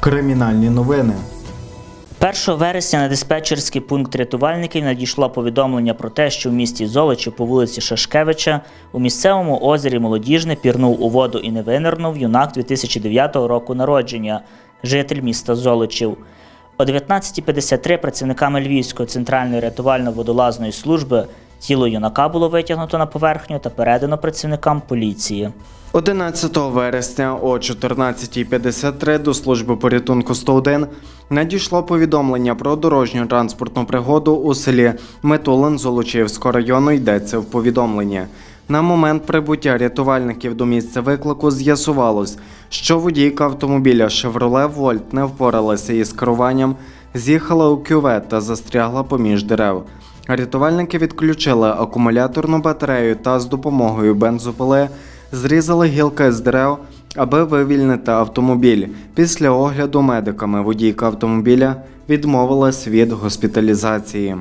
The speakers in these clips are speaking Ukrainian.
Кримінальні новини. 1 вересня на диспетчерський пункт рятувальників надійшло повідомлення про те, що в місті Золочі по вулиці Шашкевича у місцевому озері Молодіжне пірнув у воду і не винирнув юнак 2009 року народження, житель міста Золочів. О 19.53 працівниками Львівської центральної рятувально-водолазної служби тіло юнака було витягнуто на поверхню та передано працівникам поліції. 11 вересня о 14.53 до служби порятунку 101 надійшло повідомлення про дорожню транспортну пригоду у селі Метулин Золочівського району йдеться в повідомленні. На момент прибуття рятувальників до місця виклику з'ясувалось, що водійка автомобіля Chevrolet Volt не впоралася із керуванням, з'їхала у кювет та застрягла поміж дерев. Рятувальники відключили акумуляторну батарею та з допомогою бензопили зрізали гілки з дерев, аби вивільнити автомобіль. Після огляду медиками водійка автомобіля відмовилась від госпіталізації.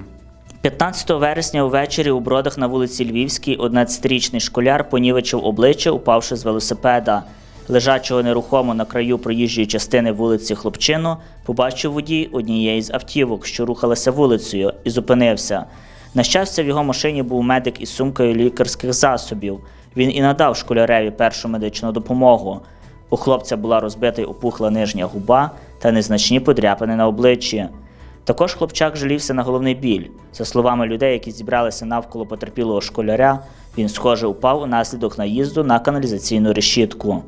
15 вересня увечері у бродах на вулиці Львівській 11-річний школяр понівечив обличчя, упавши з велосипеда. Лежачого нерухомо на краю проїжджої частини вулиці Хлопчину, побачив водій однієї з автівок, що рухалася вулицею, і зупинився. На щастя, в його машині був медик із сумкою лікарських засобів. Він і надав школяреві першу медичну допомогу. У хлопця була розбита й опухла нижня губа та незначні подряпини на обличчі. Також хлопчак жалівся на головний біль. За словами людей, які зібралися навколо потерпілого школяря, він схоже упав унаслідок наїзду на каналізаційну решітку.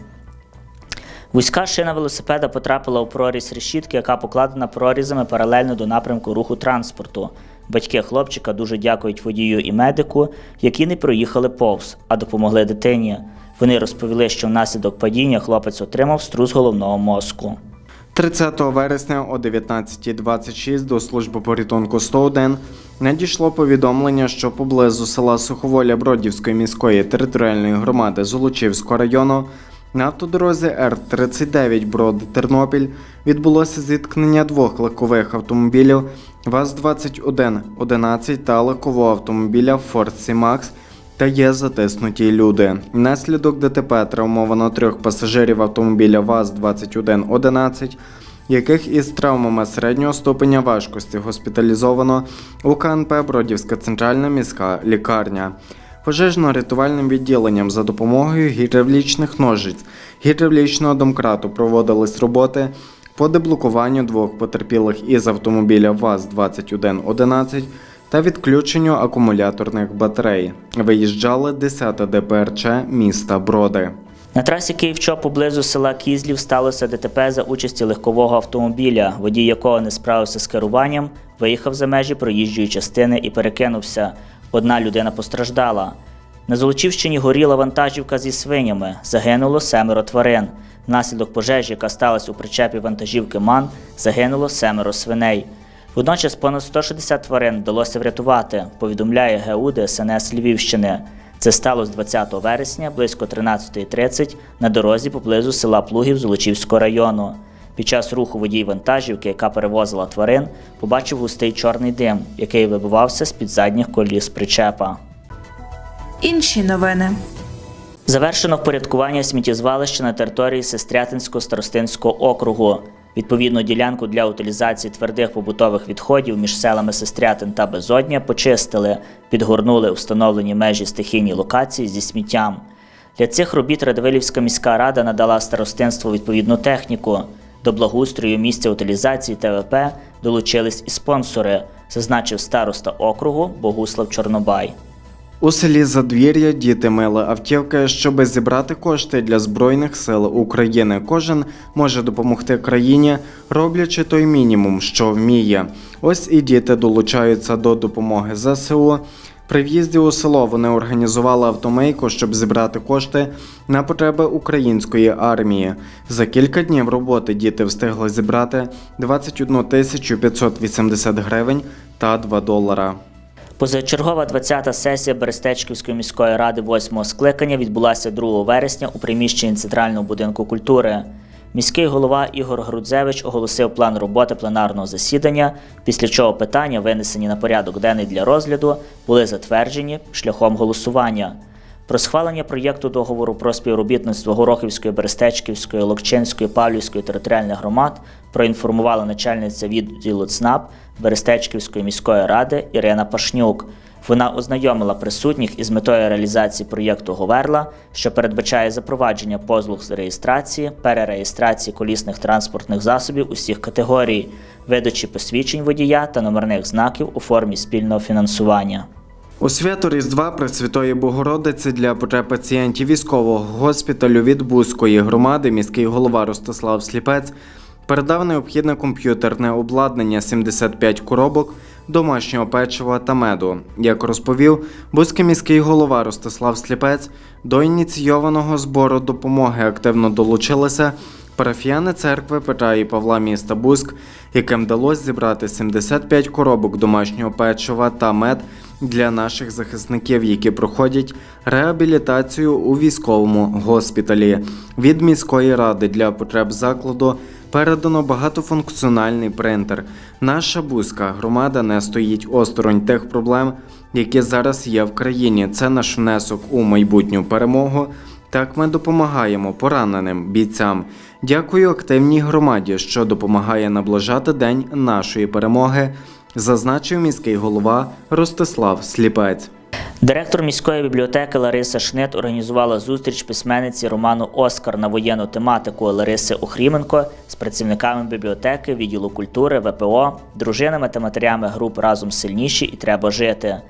Вузька шина велосипеда потрапила у прорізь решітки, яка покладена прорізами паралельно до напрямку руху транспорту. Батьки хлопчика дуже дякують водію і медику, які не проїхали повз, а допомогли дитині. Вони розповіли, що внаслідок падіння хлопець отримав струс головного мозку. 30 вересня о 19.26 до служби порятунку 101 надійшло повідомлення, що поблизу села Суховоля Бродівської міської територіальної громади Золочівського району на автодорозі Р-39 Брод Тернопіль відбулося зіткнення двох легкових автомобілів ВАЗ-2111 та легкового автомобіля Ford C-Max та є затиснуті люди. Внаслідок ДТП травмовано трьох пасажирів автомобіля ВАЗ-2111, яких із травмами середнього ступеня важкості госпіталізовано у КНП Бродівська центральна міська лікарня. Пожежно-рятувальним відділенням за допомогою гідравлічних ножиць гідравлічного домкрату проводились роботи по деблокуванню двох потерпілих із автомобіля ВАЗ-2111 та відключенню акумуляторних батарей. Виїжджали 10 ДПРЧ міста Броди. На трасі Київ-Чоп поблизу села Кізлів сталося ДТП за участі легкового автомобіля, водій якого не справився з керуванням, виїхав за межі проїжджої частини і перекинувся. Одна людина постраждала. На Золочівщині горіла вантажівка зі свинями. Загинуло семеро тварин. Внаслідок пожежі, яка сталася у причепі вантажівки МАН, загинуло семеро свиней. Водночас понад 160 тварин вдалося врятувати, повідомляє ГУ ДСНС Львівщини. Це сталося 20 вересня близько 13.30 на дорозі поблизу села Плугів Золочівського району. Під час руху водій вантажівки, яка перевозила тварин, побачив густий чорний дим, який вибивався з-під задніх коліс причепа. Інші новини. Завершено впорядкування сміттєзвалища на території Сестрятинського старостинського округу. Відповідну ділянку для утилізації твердих побутових відходів між селами Сестрятин та Безодня почистили, підгорнули встановлені межі стихійні локації зі сміттям. Для цих робіт Радивилівська міська рада надала старостинству відповідну техніку. До благоустрою місця утилізації ТВП долучились і спонсори, зазначив староста округу Богуслав Чорнобай. У селі Задвір'я діти мили автівки, щоб зібрати кошти для Збройних сил України. Кожен може допомогти країні, роблячи той мінімум, що вміє. Ось і діти долучаються до допомоги ЗСУ. При в'їзді у село вони організували автомийку, щоб зібрати кошти на потреби української армії. За кілька днів роботи діти встигли зібрати 21 тисячу 580 гривень та 2 долара. Позачергова 20-та сесія Берестечківської міської ради 8-го скликання відбулася 2 вересня у приміщенні Центрального будинку культури. Міський голова Ігор Грудзевич оголосив план роботи пленарного засідання, після чого питання, винесені на порядок денний для розгляду, були затверджені шляхом голосування. Про схвалення проєкту договору про співробітництво Горохівської, Берестечківської, Локчинської, Павлівської територіальних громад проінформувала начальниця відділу ЦНАП Берестечківської міської ради Ірина Пашнюк. Вона ознайомила присутніх із метою реалізації проєкту Говерла, що передбачає запровадження послуг з реєстрації, перереєстрації колісних транспортних засобів усіх категорій, видачі посвідчень водія та номерних знаків у формі спільного фінансування. У свято Різдва Пресвятої Богородиці для потреб пацієнтів військового госпіталю від Бузької громади міський голова Ростислав Сліпець передав необхідне комп'ютерне обладнання 75 коробок домашнього печива та меду. Як розповів Бузький міський голова Ростислав Сліпець, до ініційованого збору допомоги активно долучилися парафіяни церкви Петра і Павла міста Бузьк, яким вдалося зібрати 75 коробок домашнього печива та мед для наших захисників, які проходять реабілітацію у військовому госпіталі. Від міської ради для потреб закладу передано багатофункціональний принтер. Наша бузька громада не стоїть осторонь тих проблем, які зараз є в країні. Це наш внесок у майбутню перемогу. Так ми допомагаємо пораненим бійцям. Дякую активній громаді, що допомагає наближати день нашої перемоги, зазначив міський голова Ростислав Сліпець. Директор міської бібліотеки Лариса Шнит організувала зустріч письменниці роману Оскар на воєнну тематику Лариси Охріменко з працівниками бібліотеки, відділу культури, ВПО, дружинами та матерями груп Разом сильніші і треба жити.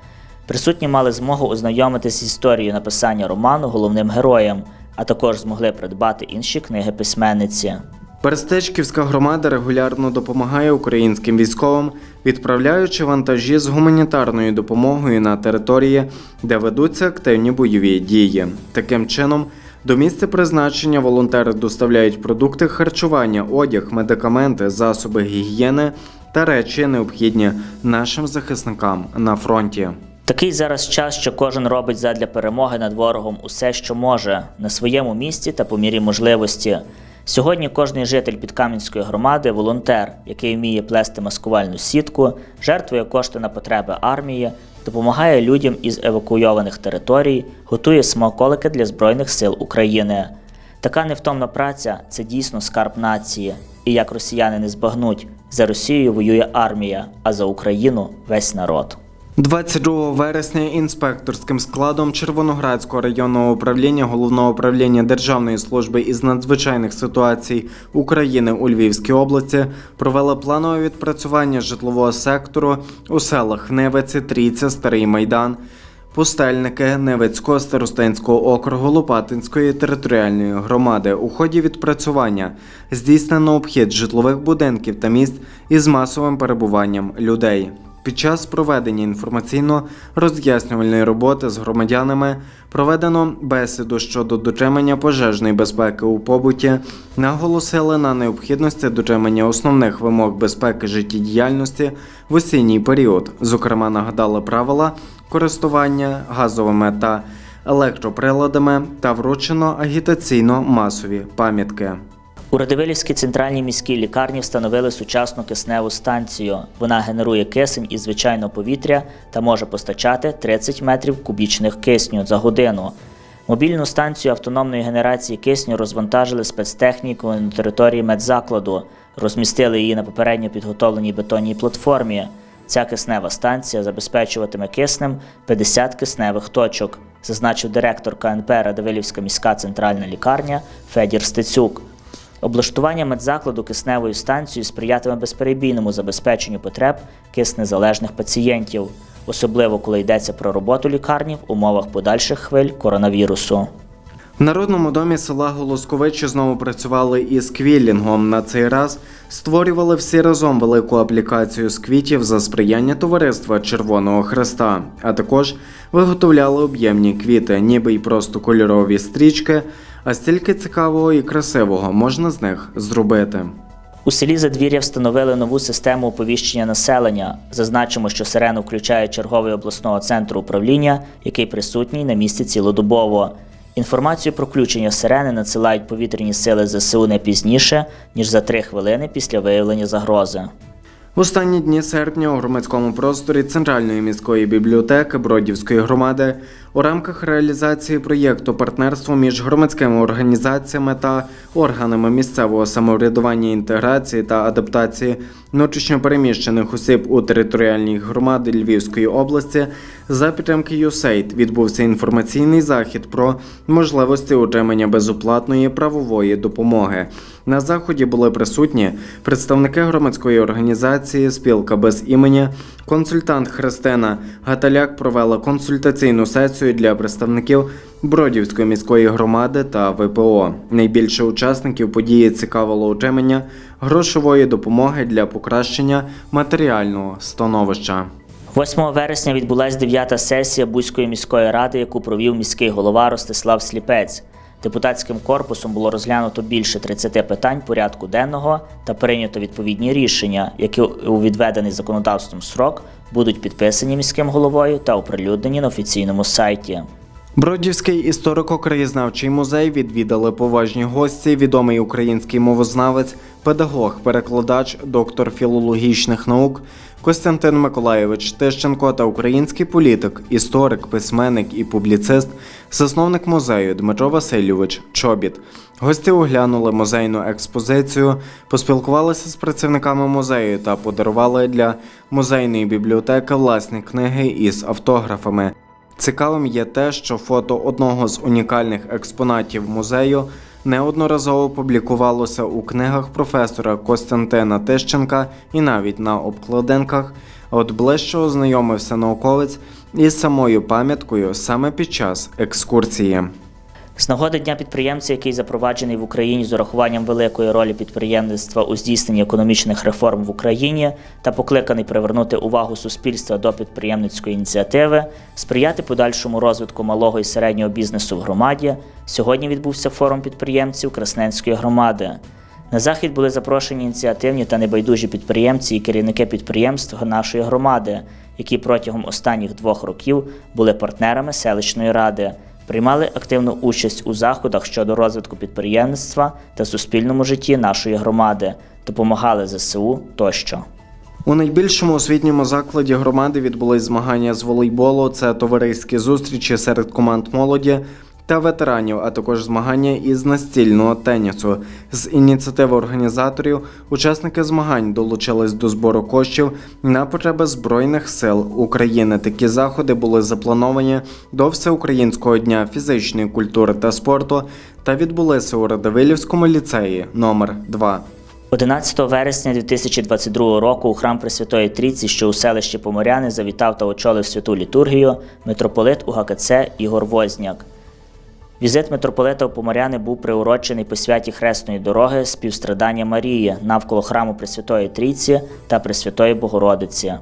Присутні мали змогу ознайомитися з історією написання роману головним героєм, а також змогли придбати інші книги письменниці. Берестечківська громада регулярно допомагає українським військовим, відправляючи вантажі з гуманітарною допомогою на території, де ведуться активні бойові дії. Таким чином, до місця призначення волонтери доставляють продукти харчування, одяг, медикаменти, засоби гігієни та речі, необхідні нашим захисникам на фронті. Такий зараз час, що кожен робить задля перемоги над ворогом усе, що може, на своєму місці та по мірі можливості. Сьогодні кожний житель Підкам'янської громади волонтер, який вміє плести маскувальну сітку, жертвує кошти на потреби армії, допомагає людям із евакуйованих територій, готує смаколики для Збройних сил України. Така невтомна праця це дійсно скарб нації. І як росіяни не збагнуть, за Росією воює армія, а за Україну весь народ. 22 вересня інспекторським складом Червоноградського районного управління головного управління Державної служби із надзвичайних ситуацій України у Львівській області провели планове відпрацювання житлового сектору у селах Невиці, Трійця, Старий Майдан. Пустельники Невицького старостинського округу Лопатинської територіальної громади у ході відпрацювання здійснено обхід житлових будинків та міст із масовим перебуванням людей. Під час проведення інформаційно-роз'яснювальної роботи з громадянами проведено бесіду щодо дотримання пожежної безпеки у побуті, наголосили на необхідності дотримання основних вимог безпеки життєдіяльності в осінній період. Зокрема, нагадали правила користування газовими та електроприладами та вручено агітаційно-масові пам'ятки. У Радивилівській центральній міській лікарні встановили сучасну кисневу станцію. Вона генерує кисень із звичайного повітря та може постачати 30 метрів кубічних кисню за годину. Мобільну станцію автономної генерації кисню розвантажили спецтехнікою на території медзакладу, розмістили її на попередньо підготовленій бетонній платформі. Ця киснева станція забезпечуватиме киснем 50 кисневих точок, зазначив директор КНП Радивилівська міська центральна лікарня Федір Стецюк. Облаштування медзакладу кисневою станцією сприятиме безперебійному забезпеченню потреб киснезалежних пацієнтів, особливо коли йдеться про роботу лікарні в умовах подальших хвиль коронавірусу. В народному домі села Голосковичі знову працювали із квілінгом. На цей раз створювали всі разом велику аплікацію з квітів за сприяння товариства Червоного Хреста, а також виготовляли об'ємні квіти, ніби й просто кольорові стрічки, а стільки цікавого і красивого можна з них зробити. У селі Задвір'я встановили нову систему оповіщення населення. Зазначимо, що сирену включає черговий обласного центру управління, який присутній на місці цілодобово. Інформацію про включення сирени надсилають повітряні сили ЗСУ не пізніше, ніж за три хвилини після виявлення загрози. В останні дні серпня у громадському просторі Центральної міської бібліотеки Бродівської громади у рамках реалізації проєкту партнерство між громадськими організаціями та органами місцевого самоврядування інтеграції та адаптації внутрішньопереміщених осіб у територіальній громаді Львівської області за підтримки USAID відбувся інформаційний захід про можливості отримання безоплатної правової допомоги. На заході були присутні представники громадської організації Спілка без імені. Консультант Христина Гаталяк провела консультаційну сесію для представників Бродівської міської громади та ВПО. Найбільше учасників події цікавило отримання грошової допомоги для покращення матеріального становища. 8 вересня відбулася 9-та сесія Бузької міської ради, яку провів міський голова Ростислав Сліпець. Депутатським корпусом було розглянуто більше 30 питань порядку денного та прийнято відповідні рішення, які у відведений законодавством срок будуть підписані міським головою та оприлюднені на офіційному сайті. Бродівський історико-краєзнавчий музей відвідали поважні гості, відомий український мовознавець, педагог, перекладач, доктор філологічних наук Костянтин Миколайович Тищенко та український політик, історик, письменник і публіцист, засновник музею Дмитро Васильович Чобіт. Гості оглянули музейну експозицію, поспілкувалися з працівниками музею та подарували для музейної бібліотеки власні книги із автографами. Цікавим є те, що фото одного з унікальних експонатів музею неодноразово публікувалося у книгах професора Костянтина Тищенка і навіть на обкладинках. От ближче ознайомився науковець із самою пам'яткою саме під час екскурсії. З нагоди Дня підприємця, який запроваджений в Україні з урахуванням великої ролі підприємництва у здійсненні економічних реформ в Україні та покликаний привернути увагу суспільства до підприємницької ініціативи, сприяти подальшому розвитку малого і середнього бізнесу в громаді, сьогодні відбувся форум підприємців Красненської громади. На захід були запрошені ініціативні та небайдужі підприємці і керівники підприємств нашої громади, які протягом останніх двох років були партнерами селищної ради приймали активну участь у заходах щодо розвитку підприємництва та суспільному житті нашої громади, допомагали ЗСУ тощо. У найбільшому освітньому закладі громади відбулись змагання з волейболу. Це товариські зустрічі серед команд молоді та ветеранів, а також змагання із настільного тенісу. З ініціативи організаторів учасники змагань долучились до збору коштів на потреби Збройних сил України. Такі заходи були заплановані до Всеукраїнського дня фізичної культури та спорту та відбулися у Радивилівському ліцеї номер 2 11 вересня 2022 року у храм Пресвятої Трійці, що у селищі Поморяни, завітав та очолив святу літургію митрополит УГКЦ Ігор Возняк. Візит митрополита у Поморяни був приурочений по святі Хресної дороги співстрадання Марії навколо храму Пресвятої Трійці та Пресвятої Богородиці.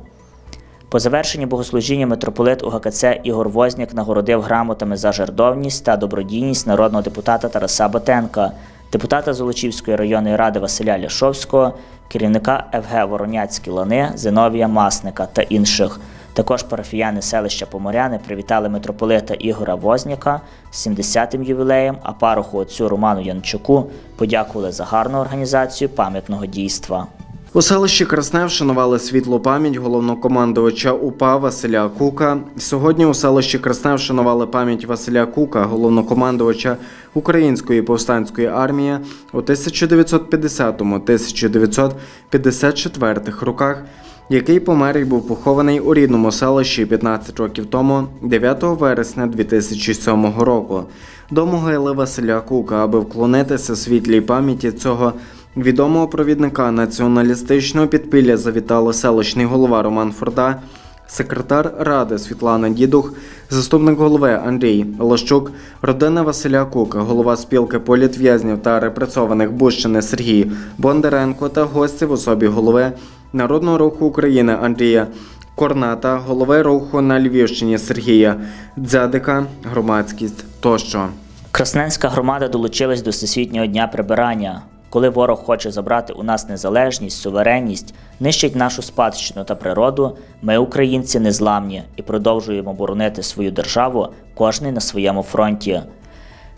По завершенні богослужіння митрополит УГКЦ Ігор Возняк нагородив грамотами за жертовність та добродійність народного депутата Тараса Батенка, депутата Золочівської районної ради Василя Ляшовського, керівника ФГ Вороняцькі лани Зиновія Масника та інших. Також парафіяни селища Поморяни привітали митрополита Ігора Возняка з 70-м ювілеєм, а пароху отцю Роману Янчуку подякували за гарну організацію пам'ятного дійства. У селищі Красне вшанували світлу пам'ять головнокомандувача УПА Василя Кука. Сьогодні у селищі Красне вшанували пам'ять Василя Кука, головнокомандувача Української повстанської армії у 1950-1954 роках, який помер і був похований у рідному селищі 15 років тому, 9 вересня 2007 року. До могили Василя Кука, аби вклонитися світлій пам'яті цього відомого провідника націоналістичного підпілля завітали селищний голова Роман Форда, секретар ради Світлана Дідух, заступник голови Андрій Лощук, родина Василя Кука, голова спілки політв'язнів та репресованих Бущини Сергій Бондаренко та гості в особі голови Народного руху України Андрія Корната, голови руху на Львівщині Сергія Дзядика, громадськість тощо. Красненська громада долучилась до Всесвітнього дня прибирання. Коли ворог хоче забрати у нас незалежність, суверенність, нищить нашу спадщину та природу, ми, українці, незламні і продовжуємо боронити свою державу, кожний на своєму фронті.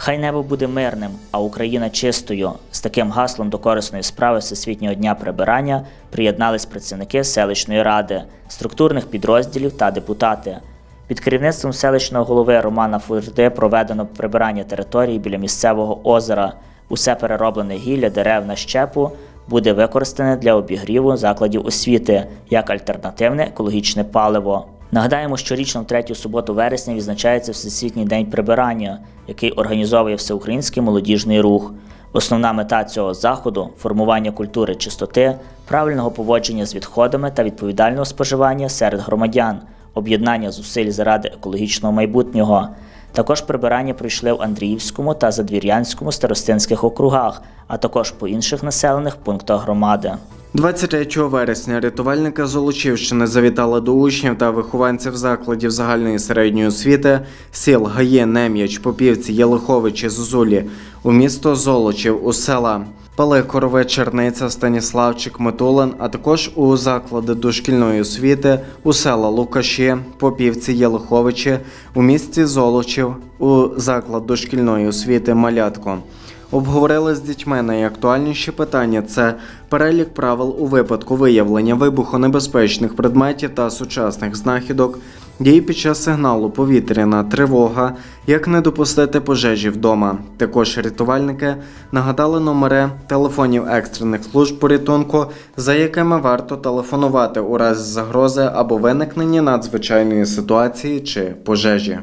Хай небо буде мирним, а Україна чистою. З таким гаслом до корисної справи Всесвітнього дня прибирання приєднались працівники селищної ради, структурних підрозділів та депутати. Під керівництвом селищного голови Романа Фурди проведено прибирання території біля місцевого озера. Усе перероблене гілля дерев на щепу буде використане для обігріву закладів освіти як альтернативне екологічне паливо. Нагадаємо, щорічно в третю суботу вересня відзначається Всесвітній день прибирання, який організовує всеукраїнський молодіжний рух. Основна мета цього заходу формування культури чистоти, правильного поводження з відходами та відповідального споживання серед громадян, об'єднання зусиль заради екологічного майбутнього. Також прибирання пройшли в Андріївському та Задвір'янському старостинських округах, а також по інших населених пунктах громади. 23 вересня рятувальники Золочівщини завітали до учнів та вихованців закладів загальної середньої освіти сіл Гаї, Нем'яч, Попівці, Єлиховичі, Зозулі у місто Золочів у села Пали Корови, Черниця, Станіславчик, Метулин, а також у заклади дошкільної освіти у села Лукаші, Попівці, Єлиховичі, у місті Золочів, у заклад дошкільної освіти Малятко. Обговорили з дітьми найактуальніші питання: це перелік правил у випадку виявлення вибухонебезпечних предметів та сучасних знахідок, дії під час сигналу повітряна тривога, як не допустити пожежі вдома. Також рятувальники нагадали номери телефонів екстрених служб порятунку, за якими варто телефонувати у разі загрози або виникнення надзвичайної ситуації чи пожежі.